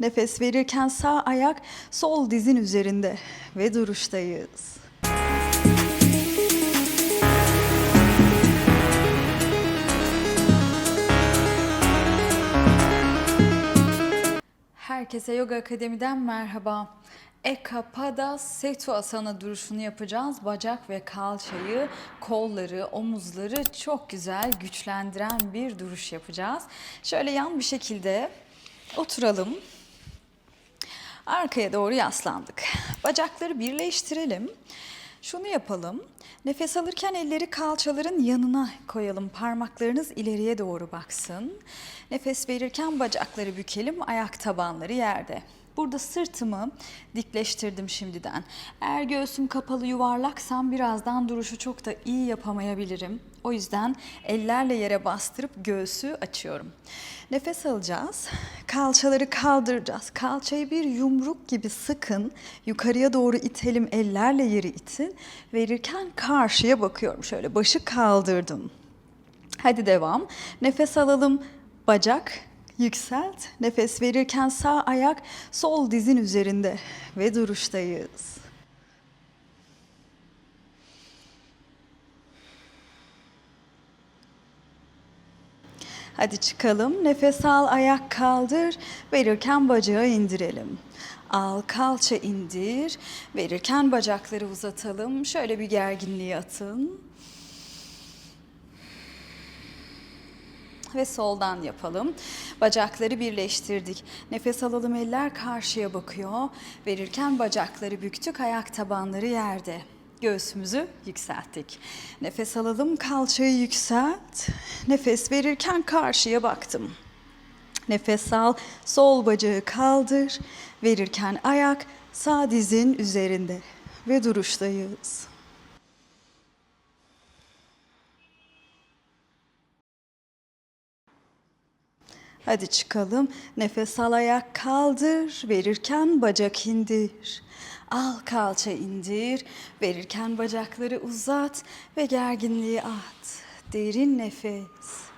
Nefes verirken sağ ayak sol dizin üzerinde ve duruştayız. Herkese Yoga Akademi'den merhaba. Ekapada Setu Asana duruşunu yapacağız. Bacak ve kalçayı, kolları, omuzları çok güzel güçlendiren bir duruş yapacağız. Şöyle yan bir şekilde oturalım. Arkaya doğru yaslandık. Bacakları birleştirelim. Şunu yapalım. Nefes alırken elleri kalçaların yanına koyalım. Parmaklarınız ileriye doğru baksın. Nefes verirken bacakları bükelim. Ayak tabanları yerde. Burada sırtımı dikleştirdim şimdiden. Eğer göğsüm kapalı yuvarlaksam birazdan duruşu çok da iyi yapamayabilirim. O yüzden ellerle yere bastırıp göğsü açıyorum. Nefes alacağız. Kalçaları kaldıracağız. Kalçayı bir yumruk gibi sıkın. Yukarıya doğru itelim. Ellerle yeri itin. Verirken karşıya bakıyorum. Şöyle başı kaldırdım. Hadi devam. Nefes alalım. Bacak yükselt. Nefes verirken sağ ayak sol dizin üzerinde ve duruştayız. Hadi çıkalım. Nefes al, ayak kaldır. Verirken bacağı indirelim. Al, kalça indir. Verirken bacakları uzatalım. Şöyle bir gerginliği atın. Ve soldan yapalım. Bacakları birleştirdik. Nefes alalım eller karşıya bakıyor. Verirken bacakları büktük, ayak tabanları yerde. Göğsümüzü yükselttik. Nefes alalım, kalçayı yükselt. Nefes verirken karşıya baktım. Nefes al, sol bacağı kaldır. Verirken ayak sağ dizin üzerinde ve duruştayız. Hadi çıkalım. Nefes al ayak kaldır. Verirken bacak indir. Al kalça indir. Verirken bacakları uzat ve gerginliği at. Derin nefes.